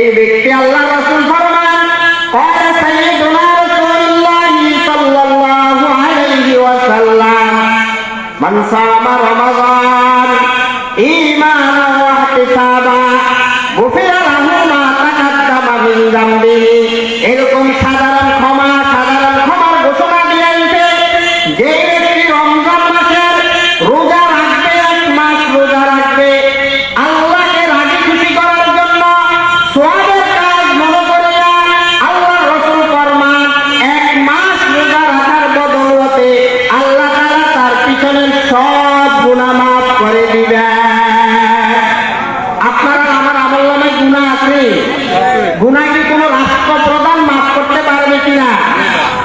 যে ব্যক্তি আল্লাহ রাসূল ফরমান قال سيدنا رسول الله صلى الله عليه وسلم من صام رمضان গুণা আছে। গুণা কি কোনো রাষ্ট্রপ্রধান মাফ করতে পারবে কিনা?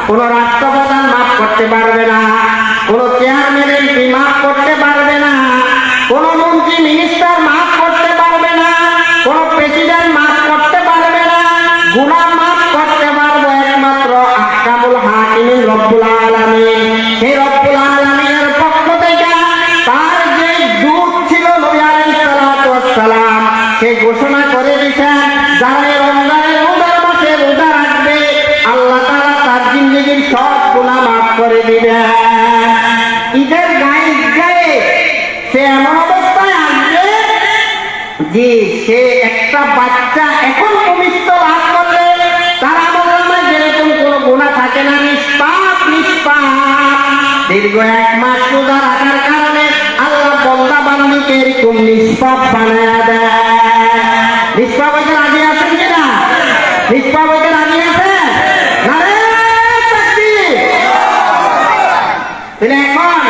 কোন রাষ্ট্রপ্রধান মাফ করতে পারবে না। যে সে একটা বাচ্চা এখন ভূমিষ্ঠ লাভ করলে তার নামায় যেরকম কোনো গুণা থাকে না, নিষ্পাপ নিষ্পাপ। দীর্ঘ এক মাস রোজা রাখার কারণে আল্লাহ বন্দা বান্দিকে এরকম নিষ্পাপ বানায় দেয়? নিষ্পাপ হইতে রাজি আছেন কিনা নিষ্পাপ হইতে রাজি আছেন? এখন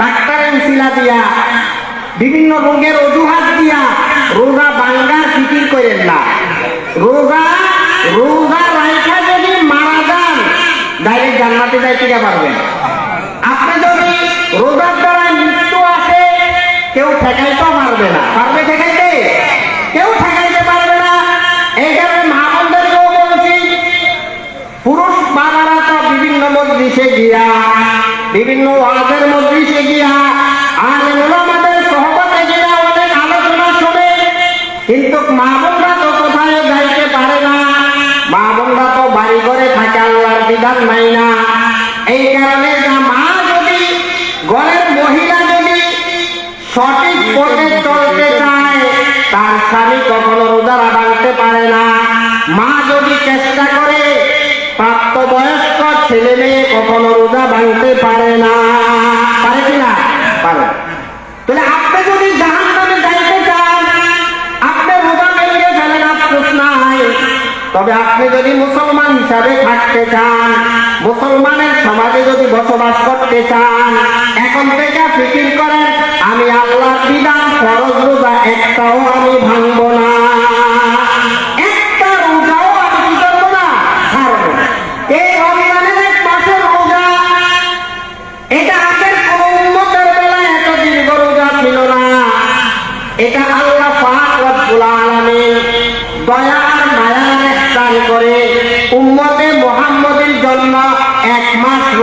ডাক্তারের উসিলা দিয়া বিভিন্ন রোগের অজুহাত দিয়া রোগা বাঙ্গার ফিকির করেন না। রোগা রোগা রাইখা যদি মারা যান ডাইরেক্ট জান্নাতে যাইতে পারবেন। আপনি যদি রোগার দ্বারা মৃত্যু আসে কেউ ঠেকাইতে পারবে না। পারবে ঠেকাইতে? কেউ ঠেকাইতে পারবে না। এই কারণে মা বোনদেরকেও বলছি, পুরুষ বাবারা তো বিভিন্ন মজলিসে গিয়া, বিভিন্ন ওয়াজের মজলিসে গিয়া, আর নাই এই কারণে মা যদি ঘরের মহিলা যদি সঠিক পথে চলতে চায়, তার স্বামী কখনো রোজারা ভাঙতে পারে না। মা যদি চেষ্টা করে, প্রাপ্তবয়স্ক ছেলে মেয়ে কখনো রোজা ভাঙতে পারে না। পারে কি না? পারে। তাহলে আপনি যদি তবে আপনি যদি মুসলমান হিসাবে থাকতে চান, মুসলমানের সমাজে যদি বসবাস করতে চান, এখন থেকে ফিকির করেন, আমি আল্লাহর বিধান, ফরজ রোজা একটাও আমি ভাঙব না।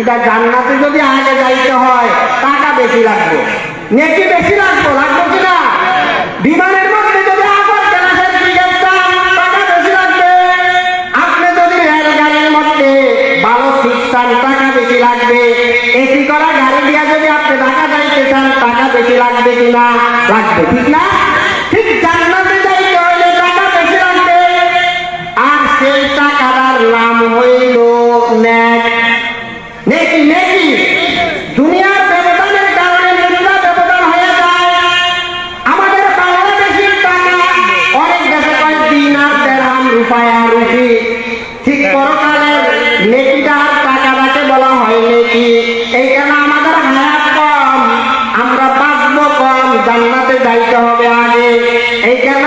এটা জান্নাতে যদি আগে যাইতে হয়, টাকা বেশি লাগবে। নেকি বেশি লাগবো, লাগবে কিনা? বিমানের মধ্যে যদি টাকা বেশি লাগবে। আপনি যদি রেলগাড়ির মধ্যে ভালো শিখতাম টাকা বেশি লাগবে। এসি করা, গাড়ি দিয়া যদি আপনি ঢাকা যাইতে চান, টাকা বেশি লাগবে কিনা? লাগবে, ঠিক না? টাকা বেশি লাগবে। আর সেই টাকাটার নাম হয়ে এই জন্য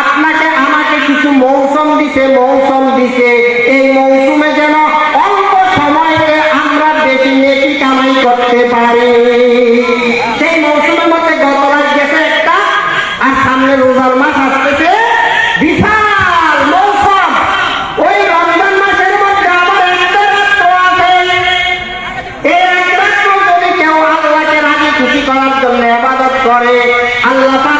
আপনাকে, আমাকে কিছু মৌসুম দিছে মৌসুম দিছে। এই মৌসুমে যেন অল্প সময়ে আমরা বেশি নেকি কামাই করতে পারি। সেই মৌসুমের মধ্যে গত রাত গেছে একটা, আর সামনে রোজার মাস আসতেছে। বিশাল করে আল্লাহ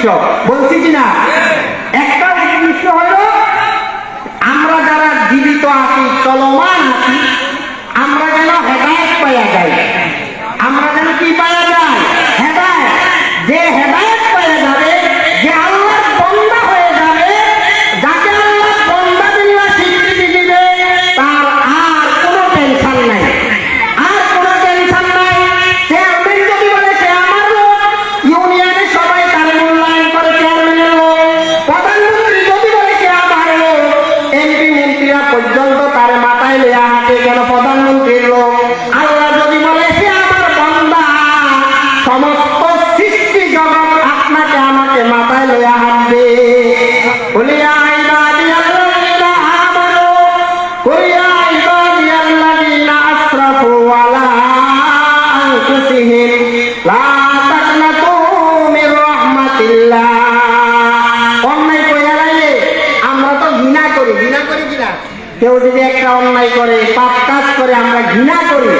বিশ্ব বলছি কিনা একটা বিশ্ব হল, আমরা যারা জীবিত আছি, চলমান আছি, আমরা যেন হেদায়ত পাইয়া যায় করে পাপ কাজ করে আমরা ঘৃণা করি।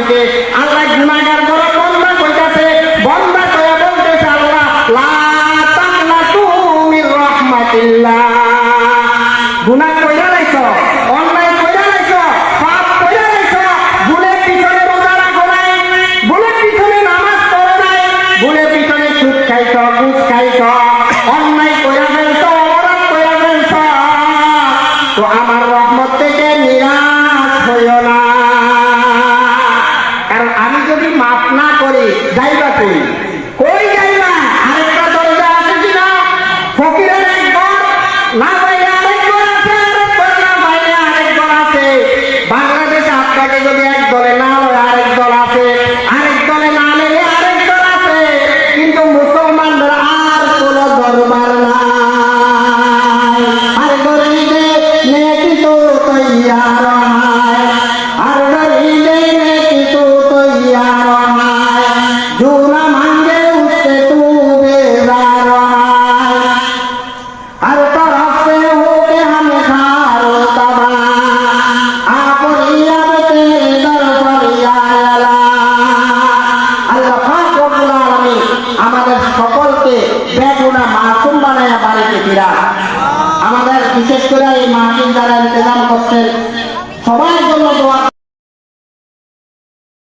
সকলকে